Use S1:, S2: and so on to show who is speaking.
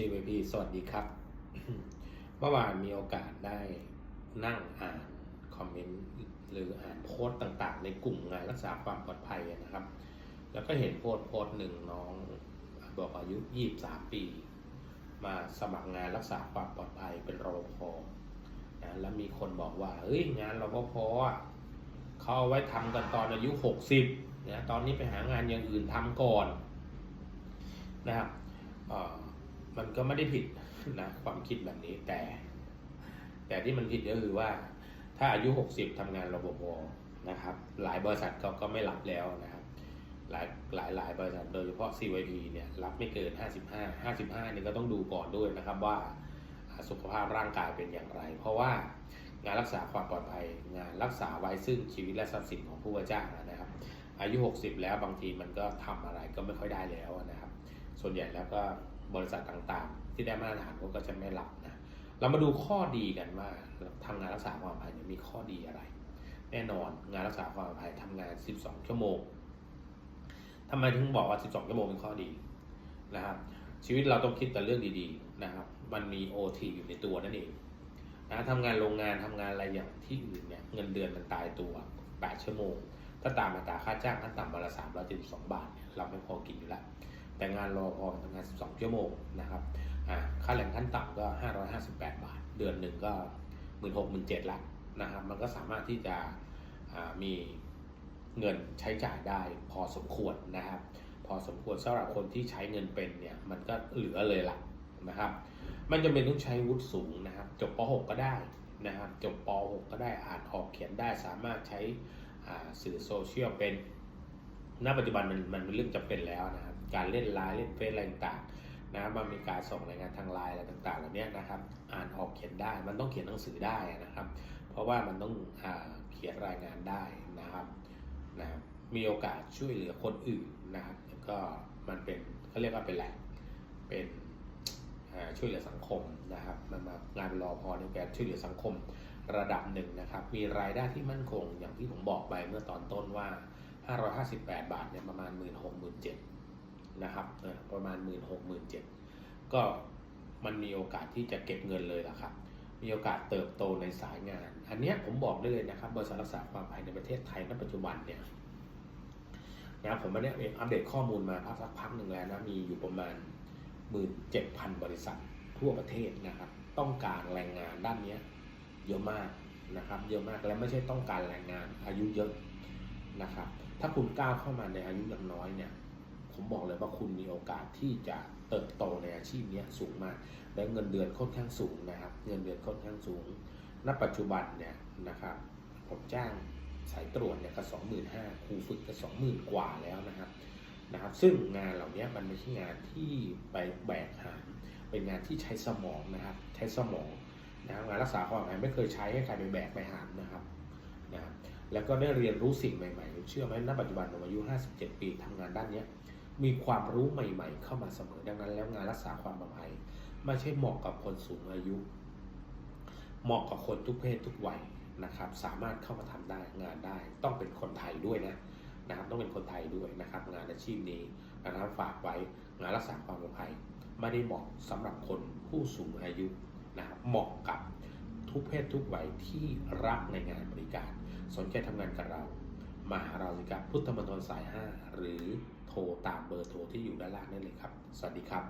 S1: CVP สวัสดีครับ เมื่อวานมีโอกาสได้นั่งอ่านคอมเมนต์หรืออ่านโพสต์ต่างๆ ในกลุ่มงานรักษาความปลอดภัยนะครับ แล้วก็เห็นโพสต์โพสต์หนึ่งน้องบอกอายุ 23 ปี มาสมัครงานรักษาความปลอดภัยเป็นรปภนะแล้วมีคนบอกว่าเฮ้ยงานรปภอะเขาเอาไว้ทำกันตอนอายุ 60นะตอนนี้ไปหางานอย่างอื่นทำก่อนนะครับ มันก็ไม่ได้ผิดนะความคิดแบบนี้แต่ แต่ที่มันผิดก็คือว่า ถ้าอายุ 60ทำงานรปภนะครับ หลายบริษัทก็ก็ไม่รับแล้วนะครับ หลายหลายหลายบริษัทโดยเฉพาะ CYP เนี่ยรับไม่เกิน 55 55นี่ก็ต้องดูก่อนด้วยนะครับว่าสุขภาพร่างกายเป็นอย่างไร เพราะว่างานรักษาความปลอดภัย งานรักษาไว้ซึ่งชีวิตและทรัพย์สินของผู้ว่าจ้างนะครับ อายุ 60 แล้วบางทีมันก็ทำอะไรก็ไม่ค่อยได้แล้วนะครับ ส่วนใหญ่แล้วก็ บริษัทต่างๆ ที่ได้มาตรฐานเขาก็จะไม่รับนะเรามาดูข้อดีกันว่าทำงานรักษาความปลอดภัยมีข้อดีอะไร แน่นอนงานรักษาความปลอดภัยทำงาน 12 ชั่วโมงทำไมถึงบอกว่า 12 ชั่วโมงเป็นข้อดีนะครับชีวิตเราต้องคิดแต่เรื่องดีๆนะครับ มันมี OT อยู่ในตัวนั่นเองนะทำงานโรงงานทำงานอะไรอย่างที่อื่นเนี่ยเงินเดือนมันตายตัว 8 ชั่วโมง ถ้าตามอัตราค่าจ้างขั้นต่ำวันละ372 บาทเนี่ยเราไม่พอกินอยู่แล้ว แต่งานรอพอทำงาน 12 ชั่วโมงนะครับค่าแรงขั้นต่ำก็ 558 บาท เดือนหนึ่งก็ 1 6 0 0 0ละนะครับ มันก็สามารถที่จะมีเงินใช้จ่ายได้พอสมควรนะครับ พอสมควรสำหรับคนที่ใช้เงินเป็นเนี่ย มันก็เหลือเลยละนะครับ มันจะเป็นต้องใช้วุฒิสูงนะครับ จบป .6 ก็ได้นะครับ จบป .6 ก็ได้อ่านออกเขียนได้สามารถใช้สื่อโซเชียลเป็นณปัจจุบันมันมันเป็นเรื่องจำเป็นแล้วนะ การเล่นไลน์เล่นเฟซอะไรต่างๆนะมันมีการส่งรายงานทางไลน์อะไรต่างๆเหล่านี้นะครับอ่านออกเขียนได้มันต้องเขียนหนังสือได้นะครับ เพราะว่ามันต้องอเขียนรายงานได้นะครับนะมีโอกาสช่วยเหลือคนอื่นนะครับแล้วก็มันเป็นเขาเรียกว่าเป็นแหละเป็นช่วยเหลือสังคมนะครับมันมางานรอพอในการช่วยเหลือสังคมระดับหนึ่งนะครับ มีรายได้ที่มั่นคงอย่างที่ผมบอกไปเมื่อตอนต้นว่า 558 บาทเนี่ยประมาณ 1 6 0 0 0 0 นะครับประมาณ 1 6 0 0 0 0ก็มันมีโอกาสที่จะเก็บเงินเลยล่ะครับ มีโอกาสเติบโตในสายงาน อันนี้ผมบอกได้เลยนะครับบริษัทรักษาความปลอดภัยในประเทศไทยณปัจจุบันเนี่ยนะครับผมไม่ได้อัปเดตข้อมูลมาพักสักพักหนึ่งแล้วนะมีอยู่ประมาณ 17,000 บริษัททั่วประเทศนะครับ ต้องการแรงงานด้านนี้เยอะมากนะครับเยอะมากและไม่ใช่ต้องการแรงงานอายุเยอะนะครับ ถ้าคุณก้าวเข้ามาในอายุยังน้อยเนี่ย ผมบอกเลยว่าคุณมีโอกาสที่จะเติบโตในอาชีพนี้สูงมาก และเงินเดือนค่อนข้างสูงนะครับ เงินเดือนค่อนข้างสูง ณ ปัจจุบันเนี่ยนะครับ ผมจ้างสายตรวจเนี่ยก็สองหมื่นห้าครูฝึกก็สองหมื่นกว่าแล้วนะครับนะครับ ซึ่งงานเหล่านี้มันไม่ใช่งานที่ไปแบกหามเป็นงานที่ใช้สมองนะครับ ใช้สมองนะครับงานรักษาความปลอดภัยไม่เคยใช้ให้ใครไปแบกไปหามนะครับนะครับแล้วก็ได้เรียนรู้สิ่งใหม่ๆ เชื่อไหมณปัจจุบันผมอายุ 57 ปีทำงานด้านเนี้ย มีความรู้ใหม่ ๆ เข้ามาเสมอดังนั้น แล้วงานรักษาความปลอดภัย ไม่ใช่เหมาะกับคนสูงอายุ เหมาะกับคนทุกเพศทุกวัยนะครับ สามารถเข้ามาทำได้งานได้ ต้องเป็นคนไทยด้วยนะนะครับต้องเป็นคนไทยด้วยนะครับ งานอาชีพนี้นะครับฝากไว้งานรักษาความปลอดภัย ไม่ได้เหมาะสำหรับคนผู้สูงอายุนะครับเหมาะกับทุกเพศทุกวัยที่รักในงานบริการ สนใจทำงานกับเรา มาหาเราสิครับพุทธมณฑลสาย 5 หรือ ทรตามเบอร์โทรที่อยู่ด้านล่างนั่นเลยครับ สวัสดีครับ